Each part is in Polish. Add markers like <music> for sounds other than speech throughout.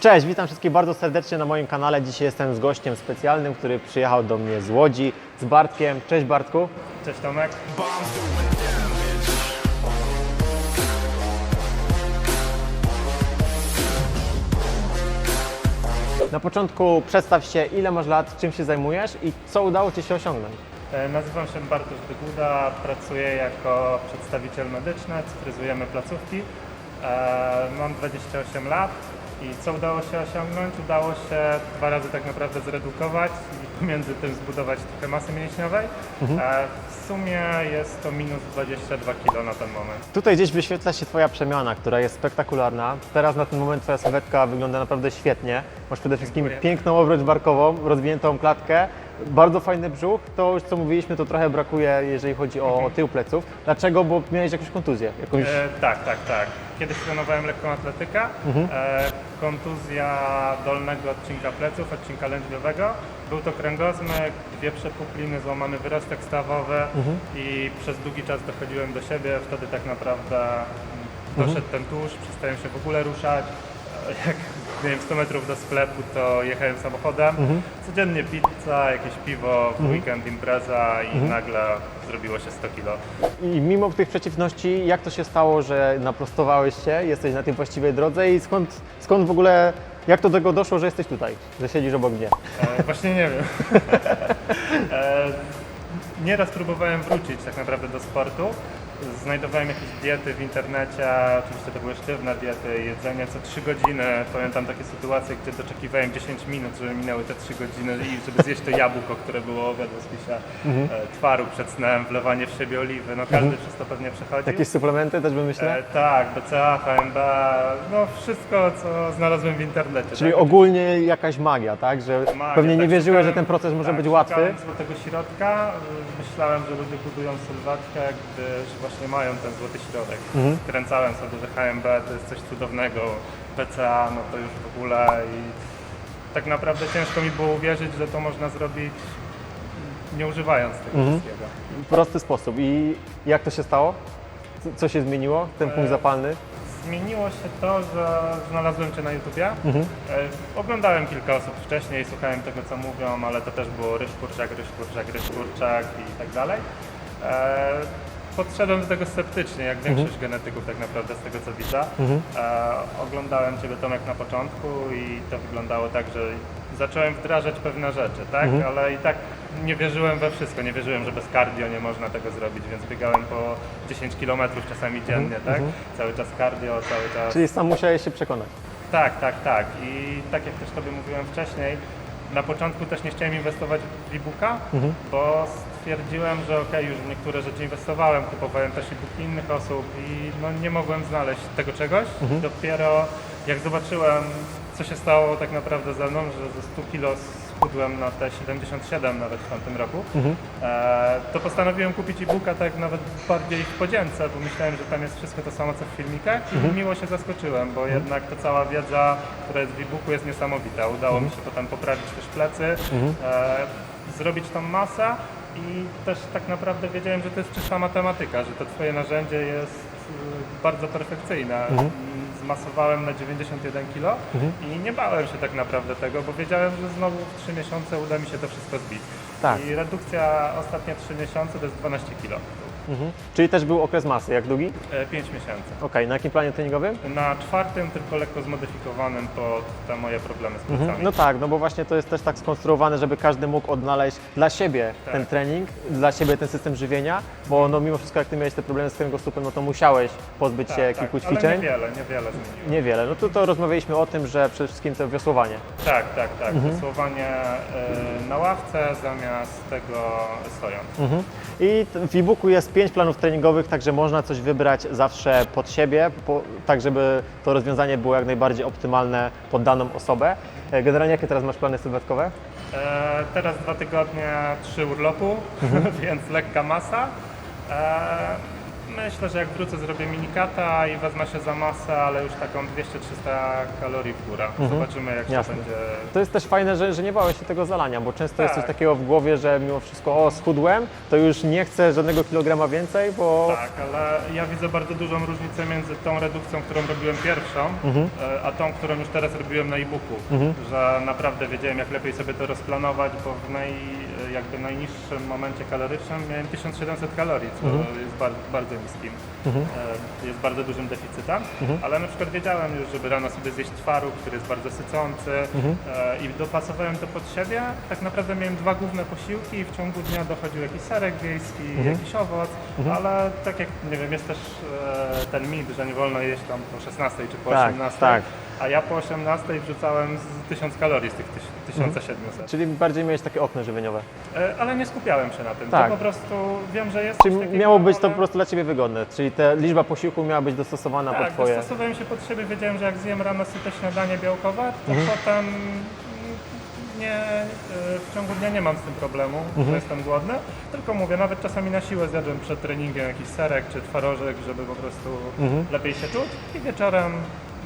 Cześć, witam wszystkich bardzo serdecznie na moim kanale. Dzisiaj jestem z gościem specjalnym, który przyjechał do mnie z Łodzi, z Bartkiem. Cześć Bartku. Cześć Tomek. Na początku przedstaw się, ile masz lat, czym się zajmujesz i co udało Ci się osiągnąć. E, Nazywam się Bartosz Dyguda, pracuję jako przedstawiciel medyczny, cyfryzujemy placówki. E, Mam 28 lat i co udało się osiągnąć? Udało się dwa razy tak naprawdę zredukować i pomiędzy tym zbudować trochę masy mięśniowej. E, W sumie jest to minus 22 kg na ten moment. Tutaj gdzieś wyświetla się Twoja przemiana, która jest spektakularna. Teraz na ten moment Twoja sylwetka wygląda naprawdę świetnie. Masz przede wszystkim Dziękuję. piękną obroć barkową, rozwiniętą klatkę, bardzo fajny brzuch. To już co mówiliśmy, to trochę brakuje, jeżeli chodzi o, o tył pleców. Dlaczego? Bo miałeś jakąś kontuzję. Jakąś... E, tak, tak, tak. Kiedyś trenowałem lekką atletykę. E, kontuzja dolnego odcinka pleców, odcinka lędźwiowego. Był to kręgosmek, dwie przepukliny, złamany wyrostek stawowy i przez długi czas dochodziłem do siebie. Wtedy tak naprawdę mm, doszedł ten tusz, przestałem się w ogóle ruszać. E, Jak nie wiem, 100 metrów do sklepu, to jechałem samochodem. Codziennie pizza, jakieś piwo, w weekend impreza i nagle zrobiło się 100 kilo. I mimo tych przeciwności, jak to się stało, że naprostowałeś się, jesteś na tej właściwej drodze i skąd, skąd w ogóle, jak to do tego doszło, że jesteś tutaj, że siedzisz obok mnie? E, właśnie nie wiem. <laughs> e, nieraz próbowałem wrócić tak naprawdę do sportu. Znajdowałem jakieś diety w internecie, oczywiście to były sztywne diety, jedzenie co 3 godziny. Pamiętam takie sytuacje, gdzie doczekiwałem 10 minut, żeby minęły te 3 godziny i żeby zjeść to jabłko, które było obiad w spisie, e, twaróg przed snem, wlewanie w siebie oliwy. No każdy przez to pewnie przechodził. Jakieś suplementy też wymyślę? E, tak, BCA, HMB, no wszystko co znalazłem w internecie. Czyli tak? ogólnie jakaś magia, tak? Że Magia, pewnie nie tak, wierzyłeś, że ten proces może tak, być łatwy. szukałem złotego środka. Myślałem, że ludzie budują sylwetkę, gdyż właśnie mają ten złoty środek. Mhm. Kręcałem sobie, że HMB to jest coś cudownego, PCA no to już w ogóle i tak naprawdę ciężko mi było uwierzyć, że to można zrobić nie używając tego Mhm. wszystkiego. Prosty sposób. I jak to się stało? Co- Co się zmieniło? Ten punkt E, zapalny? Zmieniło się to, że znalazłem Cię na YouTubie. Mhm. E, Oglądałem kilka osób wcześniej, słuchałem tego co mówią, ale to też było ryż kurczak, ryż kurczak, ryż kurczak i tak dalej. E, Podszedłem do tego sceptycznie, jak większość genetyków tak naprawdę z tego co widzę. Mhm. E, oglądałem Ciebie Tomek na początku i to wyglądało tak, że zacząłem wdrażać pewne rzeczy, tak? Mhm. Ale i tak nie wierzyłem we wszystko, nie wierzyłem, że bez cardio nie można tego zrobić, więc biegałem po 10 km czasami dziennie, tak? Cały czas cardio, cały czas... Czyli sam musiałeś się przekonać. Tak, tak, tak. I tak jak też Tobie mówiłem wcześniej, na początku też nie chciałem inwestować w e-booka, bo stwierdziłem, że okej, już w niektóre rzeczy inwestowałem, kupowałem też e-booki innych osób i no, nie mogłem znaleźć tego czegoś. Dopiero jak zobaczyłem, co się stało tak naprawdę ze mną, że ze 100 kilo schudłem na te 77 nawet w tamtym roku, e, to postanowiłem kupić e-booka tak nawet bardziej w podzięce, bo myślałem, że tam jest wszystko to samo co w filmikach. I miło się zaskoczyłem, bo jednak ta cała wiedza, która jest w e-booku jest niesamowita. Udało mi się potem poprawić też plecy, e, zrobić tą masę i też tak naprawdę wiedziałem, że to jest czysta matematyka, że to twoje narzędzie jest y, bardzo perfekcyjne. Zmasowałem na 91 kg i nie bałem się tak naprawdę tego, bo wiedziałem, że znowu w 3 miesiące uda mi się to wszystko zbić. Tak. I redukcja ostatnie 3 miesiące to jest 12 kg. Mhm. Czyli też był okres masy, jak długi? 5 miesięcy. Okej, na jakim planie treningowym? Na czwartym, tylko lekko zmodyfikowanym pod te moje problemy z plecami. No tak, no bo właśnie to jest też tak skonstruowane, żeby każdy mógł odnaleźć dla siebie Tak. ten trening, dla siebie ten system żywienia, bo no mimo wszystko jak ty miałeś te problemy z kręgosłupem, no to musiałeś pozbyć się kilku ale ćwiczeń. niewiele, niewiele zmieniło. Niewiele. No to, to rozmawialiśmy o tym, że przede wszystkim to wiosłowanie. Tak, tak, tak. Mhm. Wysłowanie y, na ławce zamiast tego stojąc. Mhm. I t- w e-booku jest pięć planów treningowych, także można coś wybrać zawsze pod siebie, po, tak żeby to rozwiązanie było jak najbardziej optymalne pod daną osobę. E, Generalnie jakie teraz masz plany sylwetkowe? E, teraz dwa tygodnie, trzy urlopu, Mhm. <laughs> więc lekka masa. E, Myślę, że jak wrócę zrobię minikata i wezmę się za masę, ale już taką 200-300 kalorii w górę. Zobaczymy jak Jasne. to będzie. To jest też fajne, że, że nie bałeś się tego zalania, bo często jest coś Tak. takiego w głowie, że mimo wszystko, o schudłem, to już nie chcę żadnego kilograma więcej, bo Tak, ale ja widzę bardzo dużą różnicę między tą redukcją, którą robiłem pierwszą, e, a tą, którą już teraz robiłem na e-booku. Że naprawdę wiedziałem, jak lepiej sobie to rozplanować, bo w naj, jakby najniższym momencie kalorycznym miałem 1700 kalorii, co jest bardzo, bardzo niskim. E, Jest bardzo dużym deficytem, ale na przykład wiedziałem już, żeby rano sobie zjeść twaróg, który jest bardzo sycący e, i dopasowałem to pod siebie. Tak naprawdę miałem dwa główne posiłki i w ciągu dnia dochodził jakiś serek wiejski, jakiś owoc, ale tak jak, nie wiem, jest też e, ten mit, że nie wolno jeść tam po 16 czy po Tak, 18, tak. A ja po 18 wrzucałem z 1000 kalorii z tych tyś- 1700. czyli bardziej miałeś takie okno żywieniowe. E, Ale nie skupiałem się na tym, Tak. to po prostu wiem, że jest Czyli miało być to po prostu dla Ciebie wygodne, czyli ta liczba posiłków miała być dostosowana pod Tak, Twoje... dostosowałem się pod siebie, wiedziałem, że jak zjem rano syte śniadanie białkowe, to Mhm. potem nie, e, w ciągu dnia nie mam z tym problemu, Mhm. że jestem głodny, tylko mówię, nawet czasami na siłę zjadłem przed treningiem jakiś serek czy twarożek, żeby po prostu Mhm. lepiej się czuć i wieczorem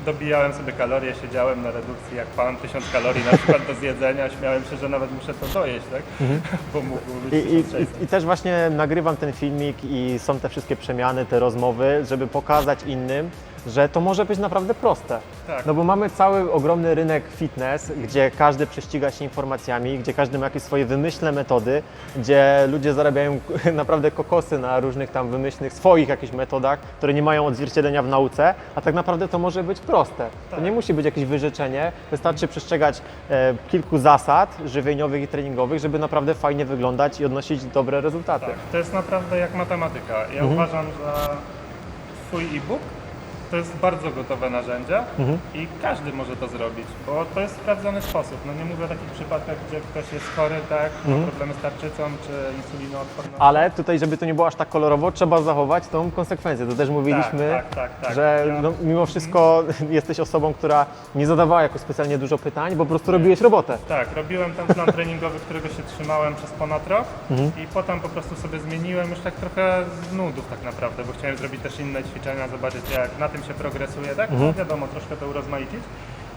dobijałem sobie kalorie, siedziałem na redukcji jak pan, tysiąc kalorii na przykład do zjedzenia, śmiałem się, że nawet muszę to dojeść, tak? <laughs> Bo mógł być Mhm. I, i, 1600. i, I też właśnie nagrywam ten filmik i są te wszystkie przemiany, te rozmowy, żeby pokazać innym, że to może być naprawdę proste. Tak. No bo mamy cały ogromny rynek fitness, gdzie każdy prześciga się informacjami, gdzie każdy ma jakieś swoje wymyślne metody, gdzie ludzie zarabiają <laughs> naprawdę kokosy na różnych tam wymyślnych swoich jakichś metodach, które nie mają odzwierciedlenia w nauce, a tak naprawdę to może być proste. To Tak. nie musi być jakieś wyrzeczenie, wystarczy przestrzegać e, kilku zasad żywieniowych i treningowych, żeby naprawdę fajnie wyglądać i odnosić dobre rezultaty. Tak, to jest naprawdę jak matematyka. Ja Mhm. uważam, że Twój e-book to jest bardzo gotowe narzędzie Mhm. i każdy może to zrobić, bo to jest sprawdzony sposób. No nie mówię o takich przypadkach, gdzie ktoś jest chory, tak, ma problemy z tarczycą czy insulinoodpornością. Mhm. Ale tutaj, żeby to nie było aż tak kolorowo, trzeba zachować tą konsekwencję. To też mówiliśmy, tak, tak, tak. że Ja- no, mimo wszystko <laughs> jesteś osobą, która nie zadawała jakoś specjalnie dużo pytań, bo po prostu robiłeś robotę. Tak, robiłem ten plan <laughs> treningowy, którego się trzymałem przez ponad rok Mhm. i potem po prostu sobie zmieniłem już tak trochę z nudów tak naprawdę, bo chciałem zrobić też inne ćwiczenia, zobaczyć jak na tym się progresuje, tak? Mhm. No wiadomo, troszkę to urozmaicić.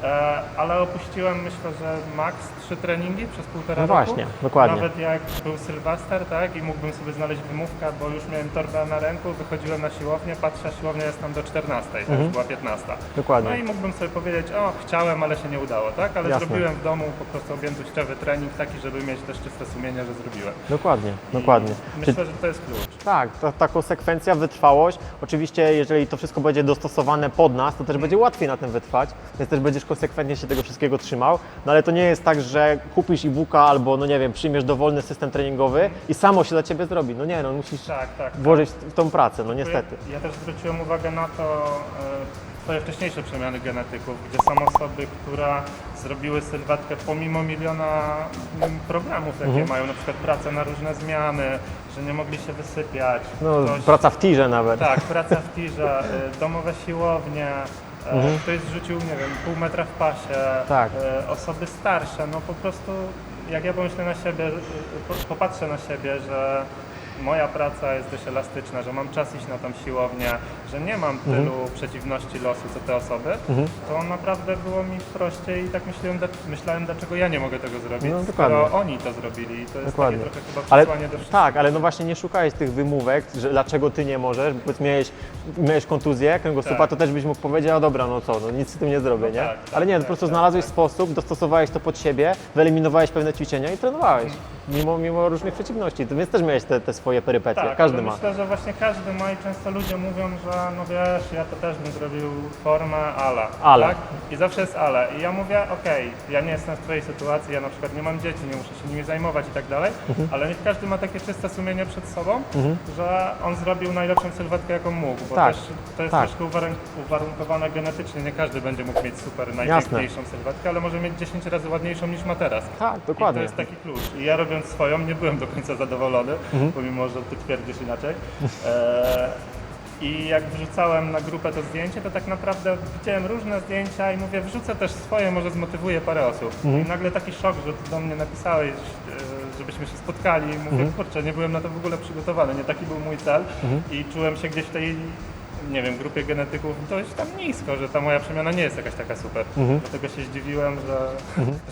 E, ale opuściłem myślę, że maks trzy treningi przez półtora No roku. właśnie, dokładnie. Nawet jak był Sylwester, tak, i mógłbym sobie znaleźć wymówkę, bo już miałem torbę na ręku, wychodziłem na siłownię, patrzę, siłownia jest tam do 14, to już była 15. Mhm. Dokładnie. No i mógłbym sobie powiedzieć, o chciałem, ale się nie udało, tak? Ale Jasne. zrobiłem w domu po prostu objętościowy trening taki, żeby mieć też czyste sumienie, że zrobiłem. Dokładnie, I dokładnie. Myślę, że to jest klucz. Tak, ta, ta konsekwencja, wytrwałość. Oczywiście, jeżeli to wszystko będzie dostosowane pod nas, to też będzie łatwiej na tym wytrwać, więc też będziesz konsekwentnie się tego wszystkiego trzymał. No ale to nie jest tak, że kupisz e-booka albo, no nie wiem, przyjmiesz dowolny system treningowy i samo się dla ciebie zrobi. No nie, no musisz Tak, tak. włożyć w tą pracę, no niestety. Ja, też zwróciłem uwagę na to, e, twoje wcześniejsze przemiany genetyków, gdzie są osoby, które zrobiły sylwetkę pomimo miliona mm, problemów, jakie Mhm. mają, na przykład pracę na różne zmiany, że nie mogli się wysypiać. No, ktoś- praca w tirze nawet. Tak, praca w <laughs> tirze, y, domowe siłownie, e, Mhm. ktoś zrzucił, nie wiem, pół metra w pasie, Tak. e, osoby starsze, no po prostu jak ja pomyślę na siebie, po- popatrzę na siebie, że moja praca jest dość elastyczna, że mam czas iść na tą siłownię, że nie mam Mhm. tylu przeciwności losu co te osoby, to naprawdę było mi prościej i tak myślałem, myślałem dlaczego ja nie mogę tego zrobić, No, skoro oni to zrobili. I To jest Dokładnie. takie trochę chyba Ale, przesłanie do wszystkich. tak, ale no właśnie nie szukałeś tych wymówek, że dlaczego ty nie możesz, bo miałeś, miałeś kontuzję kręgosłupa, Tak. to też byś mógł powiedzieć, a dobra, no co, no nic z tym nie zrobię, No nie? tak, ale nie, tak, po prostu tak, znalazłeś tak. sposób, dostosowałeś to pod siebie, wyeliminowałeś pewne ćwiczenia i trenowałeś, mimo, mimo różnych przeciwności, więc też miałeś te, te swoje perypetie, Tak, każdy ma. myślę, że właśnie każdy ma i często ludzie mówią, że no wiesz, ja to też bym zrobił formę ale. Ale. Tak? I zawsze jest ale. I ja mówię, okej, ja nie jestem w twojej sytuacji, ja na przykład nie mam dzieci, nie muszę się nimi zajmować i tak dalej, Mhm. ale niech każdy ma takie czyste sumienie przed sobą, że on zrobił najlepszą sylwetkę, jaką mógł, bo Tak, też to jest tak. troszkę uwarun- uwarunkowane genetycznie, nie każdy będzie mógł mieć super najpiękniejszą sylwetkę, ale może mieć 10 razy ładniejszą niż ma teraz. Tak, I to dokładnie. jest taki klucz. I ja robiąc swoją nie byłem do końca zadowolony, Mhm. pomimo, że ty twierdzisz inaczej. E, I jak wrzucałem na grupę to zdjęcie, to tak naprawdę widziałem różne zdjęcia i mówię, wrzucę też swoje, może zmotywuję parę osób. I nagle taki szok, że ty do mnie napisałeś, e, żebyśmy się spotkali. Mówię, kurczę, nie byłem na to w ogóle przygotowany, nie taki był mój cel. I czułem się gdzieś w tej, nie wiem, grupie genetyków dość tam nisko, że ta moja przemiana nie jest jakaś taka super. Dlatego się zdziwiłem, że,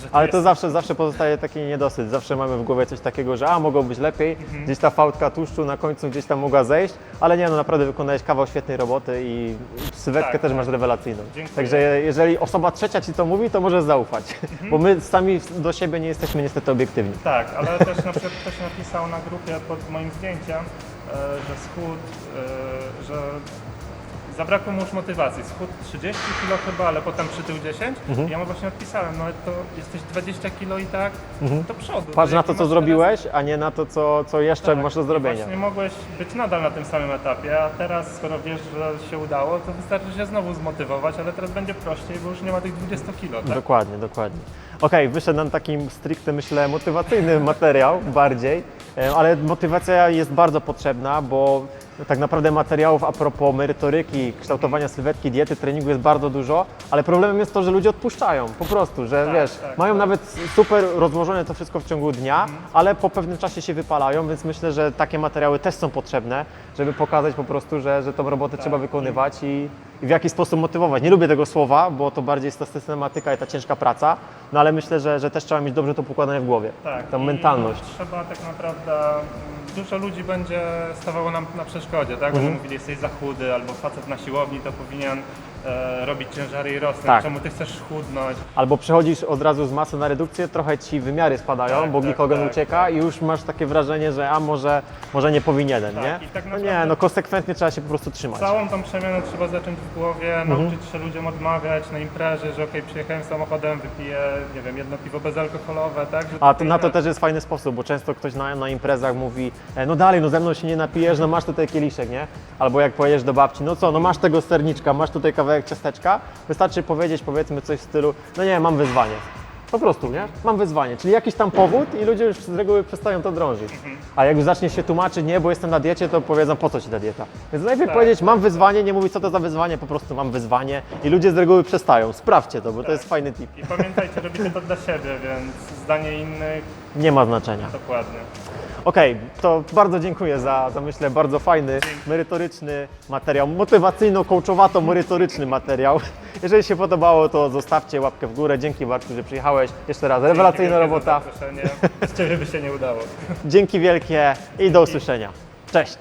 że Ale to jest zawsze, zawsze pozostaje taki niedosyt. Zawsze mamy w głowie coś takiego, że a mogło być lepiej, Mhm. gdzieś ta fałdka tłuszczu na końcu gdzieś tam mogła zejść, ale nie, no naprawdę wykonałeś kawał świetnej roboty i sylwetkę Tak, też tak. masz rewelacyjną. Dziękuję. Także jeżeli osoba trzecia ci to mówi, to możesz zaufać, Mhm. bo my sami do siebie nie jesteśmy niestety obiektywni. Tak, ale też na przykład ktoś napisał na grupie pod moim zdjęciem, e, że schód, e, że zabrakło mu już motywacji. Schód 30 kg chyba, ale potem przytył 10. Mhm. I ja mu właśnie odpisałem, no to jesteś 20 kg i tak do przodu. Mhm. Patrz na to, co zrobiłeś, a nie na to, co, co jeszcze teraz- masz do tak, zrobienia. Właśnie mogłeś być nadal na tym samym etapie, a teraz skoro wiesz, że się udało, to wystarczy się znowu zmotywować, ale teraz będzie prościej, bo już nie ma tych 20 kg, tak? Dokładnie, dokładnie. Okej, wyszedł nam takim stricte, myślę, motywacyjny <laughs> materiał bardziej, e, ale motywacja jest bardzo potrzebna, bo tak naprawdę materiałów a propos merytoryki, kształtowania sylwetki, diety, treningu jest bardzo dużo, ale problemem jest to, że ludzie odpuszczają, po prostu, że Tak, wiesz, tak, mają tak. nawet super rozłożone to wszystko w ciągu dnia, ale po pewnym czasie się wypalają, więc myślę, że takie materiały też są potrzebne, żeby pokazać po prostu, że, że tą robotę trzeba wykonywać i, i w jaki sposób motywować. Nie lubię tego słowa, bo to bardziej jest ta systematyka i ta ciężka praca, no ale myślę, że, że też trzeba mieć dobrze to pokładane w głowie, Tak, tą i mentalność. Trzeba tak naprawdę, mm, dużo ludzi będzie stawało nam na przeszkodzie, tak? Mhm. Będą mówili, jesteś za chudy, albo facet na siłowni to powinien e, robić ciężary i rosnąć, Tak. czemu ty chcesz chudnąć? Albo przechodzisz od razu z masy na redukcję, trochę ci wymiary spadają, Tak, bo tak, glikogen tak, ucieka i już masz takie wrażenie, że a może, może nie powinienem, Tak, nie? i tak no nie, naprawdę- no konsekwentnie trzeba się po prostu trzymać. Całą tą przemianę trzeba zacząć w głowie, Mhm. nauczyć się ludziom odmawiać na imprezie, że okej, przyjechałem samochodem, wypiję, nie wiem, jedno piwo bezalkoholowe, tak? Że A to na to też jest fajny sposób, bo często ktoś na, na imprezach mówi, e, no dalej, no ze mną się nie napijesz, no masz tutaj kieliszek, nie? Albo jak pojedziesz do babci, no co, no masz tego serniczka, masz tutaj kawałek ciasteczka, wystarczy powiedzieć powiedzmy coś w stylu, no nie, mam wyzwanie. Po prostu, nie? Mam wyzwanie, czyli jakiś tam powód i ludzie już z reguły przestają to drążyć. A jak już zaczniesz się tłumaczyć, nie, bo jestem na diecie, to powiedzą, po co ci ta dieta? Więc najpierw Tak. powiedzieć, mam wyzwanie, nie mówić, co to za wyzwanie, po prostu mam wyzwanie i ludzie z reguły przestają. Sprawdźcie to, bo to jest fajny tip. I pamiętajcie, robicie to dla siebie, więc zdanie innych Nie ma znaczenia. dokładnie. Okej, to bardzo dziękuję za, za myślę bardzo fajny, merytoryczny materiał, motywacyjno-coachowato-merytoryczny materiał. Jeżeli się podobało, to zostawcie łapkę w górę. Dzięki Bartku, że przyjechałeś. Jeszcze raz, rewelacyjna robota. zaproszenie. Z Ciebie by się nie udało. Dzięki wielkie i do usłyszenia. Cześć!